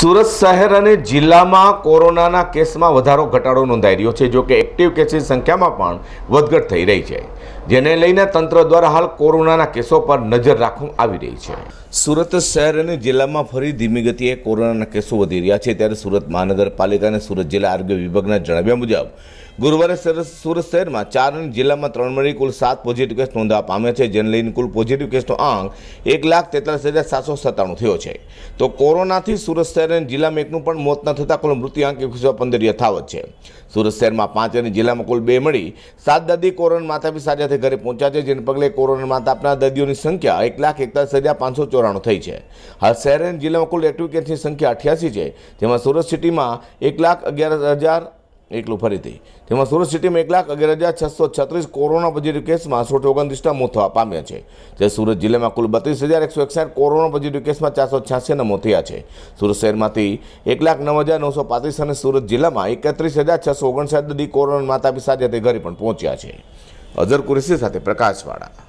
સુરત શહેર અને જિલ્લામાં કોરોનાના કેસમાં વધારો ઘટાડો નોંધાઈ રહ્યો છે, જો કે એક્ટિવ કેસની સંખ્યામાં પણ વધઘટ થઈ રહી છે. જેને લઈને તંત્ર દ્વારા હાલ કોરોનાના કેસો પર નજર રાખવામાં આવી રહી છે. સુરત શહેર અને જિલ્લામાં ફરી ધીમી ગતિએ કોરોનાના કેસો વધી રહ્યા છે, ત્યારે સુરત મહાનગરપાલિકા અને સુરત જિલ્લા આરોગ્ય વિભાગના જણાવ્યા મુજબ, ગુરુવારે સર- સુરત શહેરમાં ચાર અને જિલ્લામાં ત્રણ મળી કુલ સાત પોઝિટિવ કેસ નોંધવા પામ્યા છે, જેને લઈને કુલ પોઝિટિવ કેસનો આંક એક લાખ તેતાલીસ હજાર સાતસો સત્તાણું થયો છે. તો કોરોનાથી સુરત શહેર અને જિલ્લામાં એકનું પણ મોત ન થતાં કુલ મૃત્યુઆંક એકસો પંદર યથાવત છે. સુરત શહેરમાં પાંચ અને જિલ્લામાં કુલ બે મળી સાત દર્દી કોરોના માતાપી સાજા ઘરે પહોંચ્યા છે, જેને પગલે કોરોના માતા આપના દર્દીઓની સંખ્યા એક લાખ એકતાલીસ હજાર પાંચસો ચોરાણું થઈ છે. હાલ શહેર અને જિલ્લામાં કુલ એક્ટિવ કેસની સંખ્યા અઠ્યાસી છે, જેમાં સુરત સિટીમાં એક લાખ અગિયાર હજાર એકલું ફરીથી. તેમાં સુરત સિટીમાં એક લાખ અગિયાર હજાર છસો છત્રીસ કોરોના પોઝિટિવ કેસમાં સોળસો ઓગણત્રીસના મોત થવા પામ્યા છે. જે સુરત જિલ્લામાં કુલ બત્રીસ હજાર એકસો એકસાઠ કોરોના પોઝિટિવ કેસમાં ચારસો છ્યાસીના મોત થયા છે. સુરત શહેરમાંથી એક લાખ નવ હજાર નવસો પાંત્રીસ અને સુરત જિલ્લામાં એકત્રીસ હજાર છસો ઓગણસાઠ દર્દી કોરોના માતા પિતા તે ઘરે પણ પહોંચ્યા છે. અઝર કુરેશી સાથે પ્રકાશવાળા.